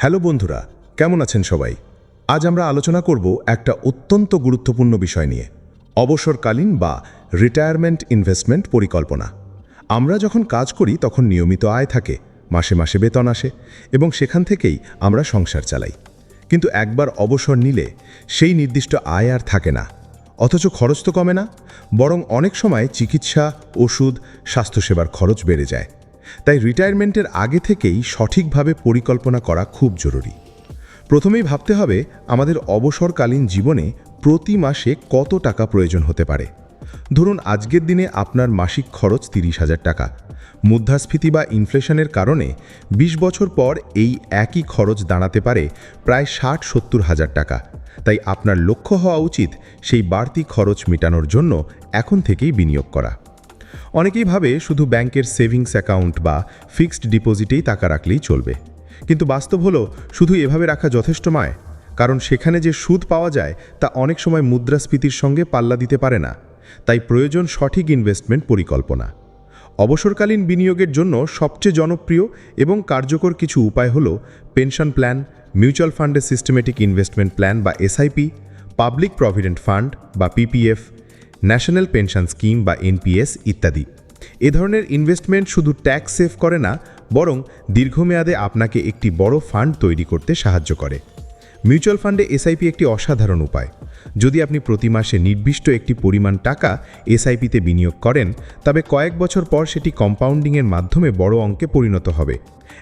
Hello বন্ধুরা, কেমন আছেন সবাই? আজ আমরা আলোচনা করব একটা অত্যন্ত গুরুত্বপূর্ণ বিষয় নিয়ে, অবসরকালীন বা রিটায়ারমেন্ট ইনভেস্টমেন্ট পরিকল্পনা। আমরা যখন কাজ করি, তখন নিয়মিত আয় থাকে, মাসে মাসে বেতন আসে এবং সেখান থেকেই আমরা সংসার চালাই। কিন্তু একবার অবসর নিলে সেই নির্দিষ্ট আয় আর থাকে না, অথচ খরচ তো কমে না, বরং অনেক সময় চিকিৎসা, ওষুধ, স্বাস্থ্যসেবার খরচ বেড়ে যায়। তাই রিটায়ারমেন্টের আগে থেকেই সঠিকভাবে পরিকল্পনা করা খুব জরুরি। প্রথমেই ভাবতে হবে আমাদের অবসরকালীন জীবনে প্রতি মাসে কত টাকা প্রয়োজন হতে পারে। ধরুন আজকের দিনে আপনার মাসিক খরচ তিরিশ হাজার টাকা। মুদ্রাস্ফীতি বা ইনফ্লেশনের কারণে ২০ বছর পর এই একই খরচ দাঁড়াতে পারে প্রায় ষাট সত্তর হাজার টাকা। তাই আপনার লক্ষ্য হওয়া উচিত সেই বাড়তি খরচ মেটানোর জন্য এখন থেকেই বিনিয়োগ করা। অনেকেই ভাবে শুধু ব্যাংকের সেভিংস অ্যাকাউন্ট বা ফিক্সড ডিপোজিটেই টাকা রাখলেই চলবে। কিন্তু বাস্তব হলো, শুধু এভাবে রাখা যথেষ্ট নয়, কারণ সেখানে যে সুদ পাওয়া যায়, তা অনেক সময় মুদ্রাস্ফীতির সঙ্গে পাল্লা দিতে পারে না। তাই প্রয়োজন সঠিক ইনভেস্টমেন্ট পরিকল্পনা। অবসরকালীন বিনিয়োগের জন্য সবচেয়ে জনপ্রিয় এবং কার্যকর কিছু উপায় হল পেনশন প্ল্যান মিউচুয়াল ফান্ডের সিস্টেমেটিক ইনভেস্টমেন্ট প্ল্যান বা এসআইপি পাবলিক প্রভিডেন্ট ফান্ড বা পিপিএফ ন্যাশনাল পেনশন স্কিম বা এনপিএস ইত্যাদি। এ ধরনের ইনভেস্টমেন্ট শুধু ট্যাক্স সেভ করে না, বরং দীর্ঘমেয়াদে আপনাকে একটি বড় ফান্ড তৈরি করতে সাহায্য করে। মিউচুয়াল ফান্ডে এসআইপি একটি অসাধারণ উপায়। যদি আপনি প্রতি মাসে নির্দিষ্ট একটি পরিমাণ টাকা এসআইপিতে বিনিয়োগ করেন, তবে কয়েক বছর পর সেটি কম্পাউন্ডিংয়ের মাধ্যমে বড় অঙ্কে পরিণত হবে।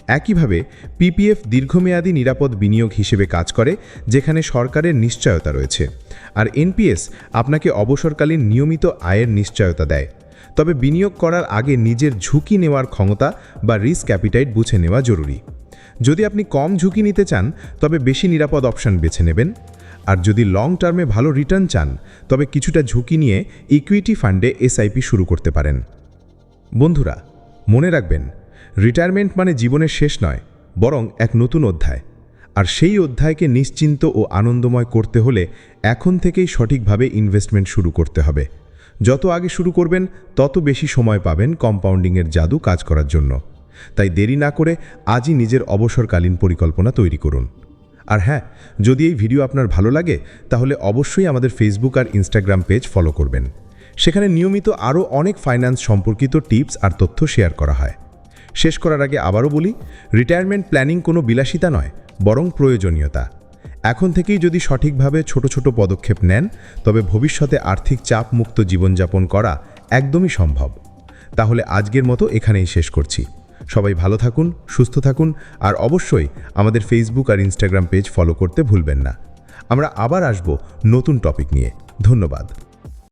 একইভাবে পিপিএফ দীর্ঘমেয়াদী নিরাপদ বিনিয়োগ হিসেবে কাজ করে, যেখানে সরকারের নিশ্চয়তা রয়েছে। আর এনপিএস আপনাকে অবসরকালীন নিয়মিত আয়ের নিশ্চয়তা দেয়। তবে বিনিয়োগ করার আগে নিজের ঝুঁকি নেওয়ার ক্ষমতা বা রিস্ক অ্যাপিটাইট বুঝে নেওয়া জরুরি। যদি আপনি কম ঝুঁকি নিতে চান, তবে বেশি নিরাপদ অপশন বেছে নেবেন। আর যদি লং টার্মে ভালো রিটার্ন চান, তবে কিছুটা ঝুঁকি নিয়ে ইকুইটি ফান্ডে এসআইপি শুরু করতে পারেন। বন্ধুরা, মনে রাখবেন রিটায়ারমেন্ট মানে জীবনের শেষ নয়, বরং এক নতুন অধ্যায়। আর সেই অধ্যায়কে নিশ্চিন্ত ও আনন্দময় করতে হলে এখন থেকেই সঠিকভাবে ইনভেস্টমেন্ট শুরু করতে হবে। যত আগে শুরু করবেন, তত বেশি সময় পাবেন কম্পাউন্ডিংয়ের জাদু কাজ করার জন্য। তাই দেরি না করে আজই নিজের অবসরকালীন পরিকল্পনা তৈরি করুন। আর হ্যাঁ যদি এই ভিডিও আপনার ভালো লাগে, তাহলে অবশ্যই আমাদের ফেসবুক আর ইনস্টাগ্রাম পেজ ফলো করবেন। সেখানে নিয়মিত আরও অনেক ফাইন্যান্স সম্পর্কিত টিপস আর তথ্য শেয়ার করা হয়। শেষ করার আগে আবারও বলি রিটায়ারমেন্ট প্ল্যানিং কোনো বিলাসিতা নয়, বরং প্রয়োজনীয়তা। এখন থেকেই যদি সঠিকভাবে ছোট ছোট পদক্ষেপ নেন, তবে ভবিষ্যতে আর্থিক চাপ মুক্ত জীবনযাপন করা একদমই সম্ভব। তাহলে আজকের মতো এখানেই শেষ করছি। সবাই ভালো থাকুন, সুস্থ থাকুন, আর অবশ্যই আমাদের ফেসবুক আর ইনস্টাগ্রাম পেজ ফলো করতে ভুলবেন না। আমরা আবার আসব নতুন টপিক নিয়ে। ধন্যবাদ।